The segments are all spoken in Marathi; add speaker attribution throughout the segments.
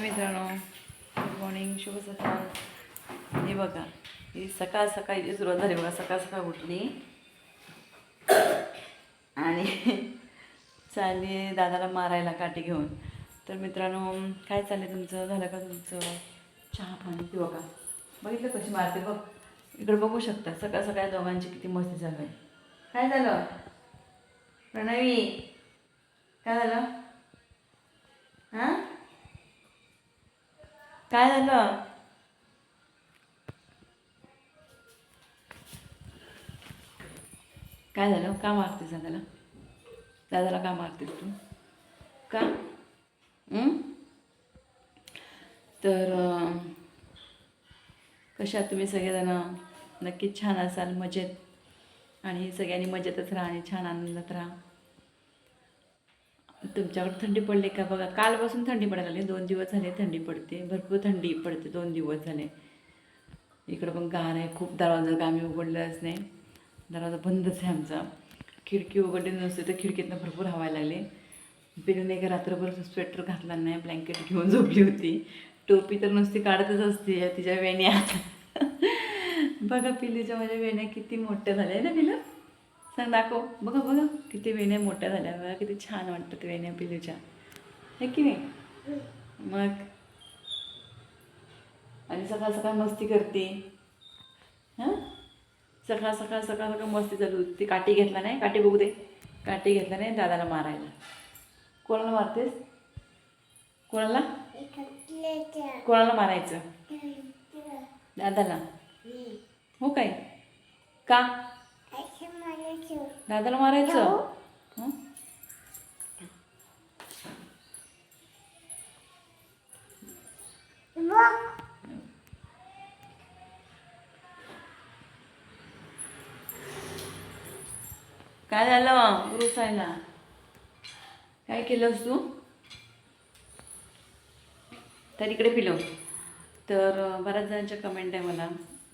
Speaker 1: हाय मित्रांनो गुड मॉर्निंग शुभ सकाळ. हे बघा ही सकाळ सकाळची सुरुवात झाली बघा सकाळ सकाळ उठली. आणि चालली दादाला मारायला काठी घेऊन. तर मित्रांनो काय चाललं तुमचं? झालं का तुमचं चहा पाणी? पिऊ का बघितलं कशी मारते बघ. इकडे बघू शकता सकाळ सकाळ दोघांची किती मस्ती चालू आहे. काय झालं? प्रणवी काय झालं? हां? काय झालं? काय झालं? का मारतेस दादाला? दादाला का मारतेस तू? का? तर कशा तुम्ही सगळेजण? नक्कीच छान असाल मजेत. आणि सगळ्यांनी मजेतच राहा आणि छान आनंदात राहा. तुमच्याकडे थंडी पडली का? बघा कालपासून थंडी पडायला लागली. दोन दिवस झाले थंडी पडते. भरपूर थंडी पडते दोन दिवस झाले. इकडं पण गार आहे. खूप दरवाजा गामी आम्ही उघडलाच नाही दरवाजा बंदच आहे आमचा. खिडकी उघडली नसते तर खिडकीतनं भरपूर हवा लागली. पिलून एक रात्रभर स्वेटर घातला नाही ब्लँकेट घेऊन झोपली होती. टोपी तर नुसती काढतच असते तिच्या वेण्या. बघा पिल्लीच्या माझ्या वेण्या किती मोठ्या झाल्या ना पिलं सांग दाखव. बघा बघा किती वेण्या मोठ्या झाल्या. बघा किती छान वाटतात वेण्या पिलूच्या. हे की नाही? मग. आणि सकाळ सकाळ मस्ती करते. हां? सकाळ सकाळ सकाळ सकाळ मस्ती चालू होती. ती काठी घेतला नाही. काठी बघू दे. काठी घेतला नाही दादाला मारायला. कोणाला मारतेस? कोणाला? कोणाला मारायचं? दादाला. हो काय? का? दादाला मारायचं? हं? काय झालं? रुसायला काय केलंस तू? तर इकडे पिलो. तर अं, बऱ्याच जणांच्या कमेंट आहे मला.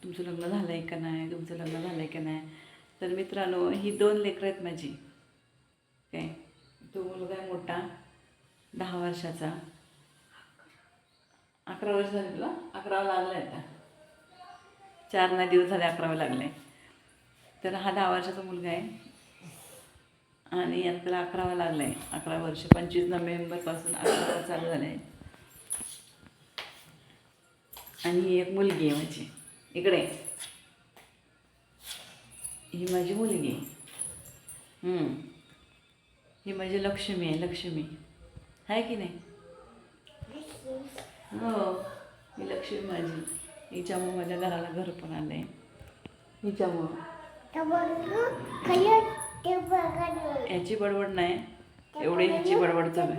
Speaker 1: तुमचं लग्न झालं आहे का नाही? तुमचं लग्न झालं आहे का नाही? तर मित्रांनो ही दोन लेकरं आहेत माझी. काय? तो मुलगा आहे मोठा दहा वर्षाचा. अकरा वर्ष झाले तुला? अकरावा लागला आहे आता. चार ना दिवस झाले अकरावा लागले तर हा दहा वर्षाचा मुलगा आहे. आणि आता त्याला अकरावा लागला आहे अकरा वर्ष पंचवीस नोव्हेंबरपासून अकरावा चालू झालं आहे आणि ही एक मुलगी आहे माझी. इकडे. ही माझी मुलगी. ही माझी लक्ष्मी आहे लक्ष्मी. आहे की नाही? हो ही लक्ष्मी माझी. हिच्यामुळं माझ्या घराला घर पण आलं आहे हिच्यामुळं याची बडबड नाही. एवढी हिची बडबड चालू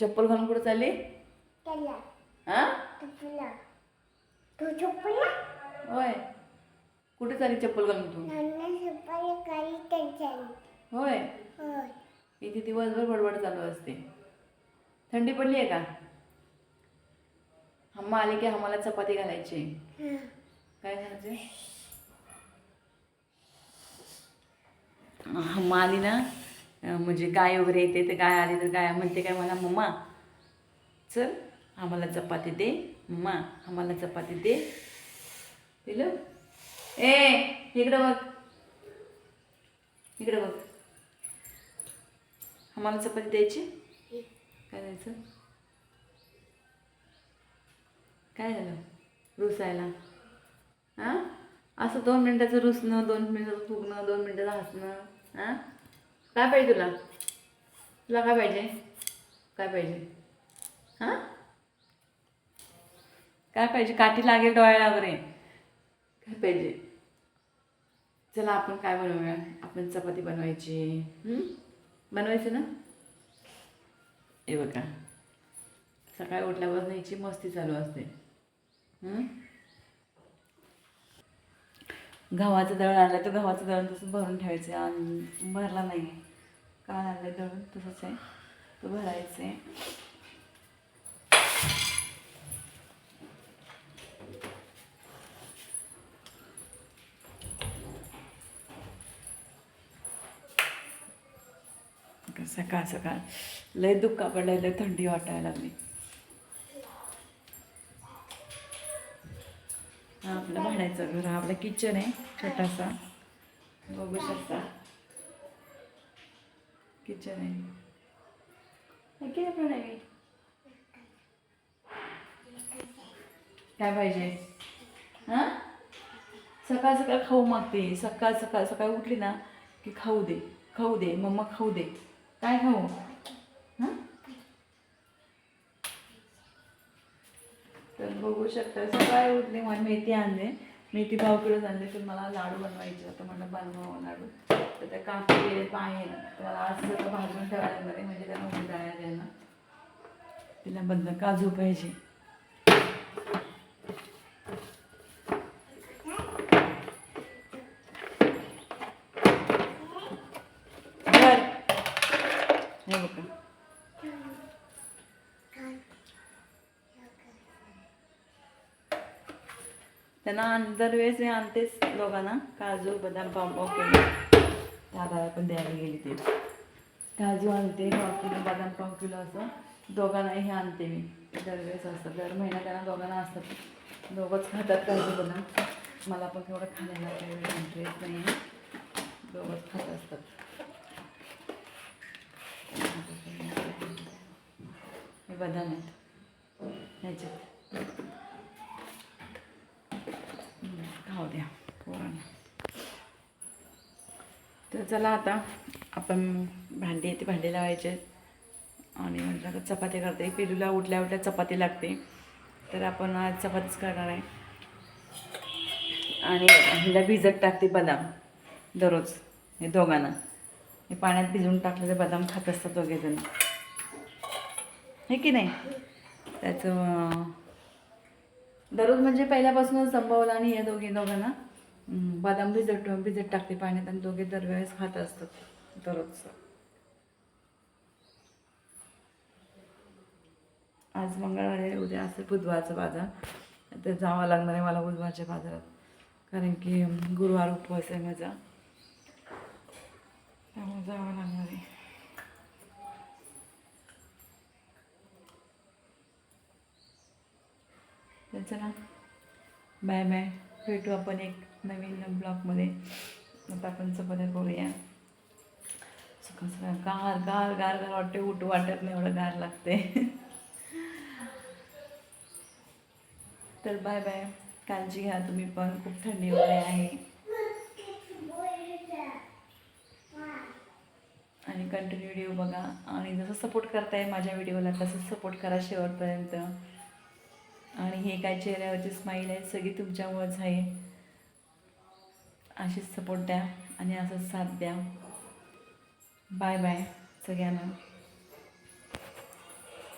Speaker 1: चप्पल घालून कुठं चालली? हा? होय. कुठे चालली चप्पल घालून तू? होय? इथे दिवसभर बडबड चालू असते. थंडी पडली आहे का? हम्मा आली की आम्हाला चपाती घालायची. काय घालायचे? हम्मा आली ना म्हणजे गाय वगैरे येते तर गाय आली तर गाय म्हणते काय मला मम्मा चल आम्हाला चपाती दे मम्मा आम्हाला चपाती दे. दिलं? ए इकडं बघ. इकडं बघ. आम्हाला चपाती द्यायची? काय द्यायचं? काय झालं? रुसायला. हां? असं दोन मिनटाचं रुसणं दोन मिनटाचं फुगणं दोन मिनटाचं हसणं हां? काय पाहिजे तुला? तुला काय पाहिजे? काय पाहिजे? हां? काय पाहिजे? काठी लागेल डोळ्याला वगैरे. काय पाहिजे. चला आपण काय बनवूया? आपण चपाती बनवायची. बनवायचं ना? हे बघा. सकाळी उठल्यावर ह्याची मस्ती चालू असते. गव्हाचं दळण आणलं तर गव्हाचं दळण तसं भरून ठेवायचं आणि भरला नाही. काल आणलं दळण तसंच आहे. तो भरायचं आहे. सकाळ सकाळ. लय दुःखा पडलं लय थंडी वाटायला लागली. हा आपलं भाड्याचं घर हा आपलं किचन आहे छोटासा. बघू शकता. किचन आहे. किती पण आहे? काय पाहिजे? हां? सकाळ सकाळ खाऊ मागते. सकाळ सकाळ सकाळी उठली ना की खाऊ दे खाऊ दे मम्मा खाऊ दे. काय खाऊ? हां? तर बघू शकता सकाळी उठले मला मेथी आणले. मेथी पाव किलोच आणले तर मला लाडू बनवायचे होतं म्हणलं बनवावं लाडू. तर त्या काकी गेले पाय तर मला आज सगळं भाजून ठेवायला लागणार आहे म्हणजे त्यांना उभी जायला द्यायला तिला बंद काजू पाहिजे. हे बघा. त्यांना आण- दरवेळेस मी आणतेच दोघांना. काजू बदाम पाव केले दादाला पण द्यायला गेली ते. काजू आणते पाव किलो बदाम पाव किलो असं. दोघांनाही हे आणते मी. दरवेळेस असतं दर महिना त्यांना दोघांना असतात. दोघंच खातात काजू बदाम. मला पण थोडं खाण्याला काही इंटरेस्ट नाही आहे दोघंच खात असतात हे बदाम आहेत. ह्याच्यात. खाऊ द्या पोरांना. तर चला आता आपण भांडी येते भांडी लावायचे आहेत. आणि म्हटलं तर चपाती करते. पिलूला उठल्या उठल्या चपाती लागते. तर आपण आज चपातीच करणार आहे. आणि हिला भिजत टाकते बदाम दररोज हे दोघांना. हे पाण्यात भिजवून टाकलेले बदाम खात असतात दोघेजण. हे की नाही? त्याचं दररोज म्हणजे पहिल्यापासूनच संभवलं आणि या दोघे दोघांना बदाम भिजत भिजत टाकते पाण्यात आणि दोघे दरवेळेस खात असतात दररोजचं. आज मंगळवार आहे उद्या असं बुधवारचा बाजार. तर जावं लागणार आहे मला बुधवारच्या बाजारात. कारण की गुरुवार उपवास आहे माझा. त्यामुळे जावं लागणार आहे. तर चला. बाय बाय भेटू आपण एक नवीन ब्लॉगमध्ये. आता आपण चपात्या करूया सकाळ सकाळ गार गार गार गार वाटते. उठ वाटत नाही एवढं गार लागते. तर बाय बाय काळजी घ्या तुम्ही पण. खूप थंडी वगैरे आहे. आणि कंटिन्यू व्हिडिओ बघा. आणि जसं सपोर्ट करताय माझ्या व्हिडिओला तसंच सपोर्ट करा शेवटपर्यंत. आणि हे काय चेहऱ्यावरची स्माईल आहे सगळी तुमच्यामुळेच आहे. अशीच सपोर्ट द्या आणि असंच साथ द्या. बाय बाय सगळ्यांना.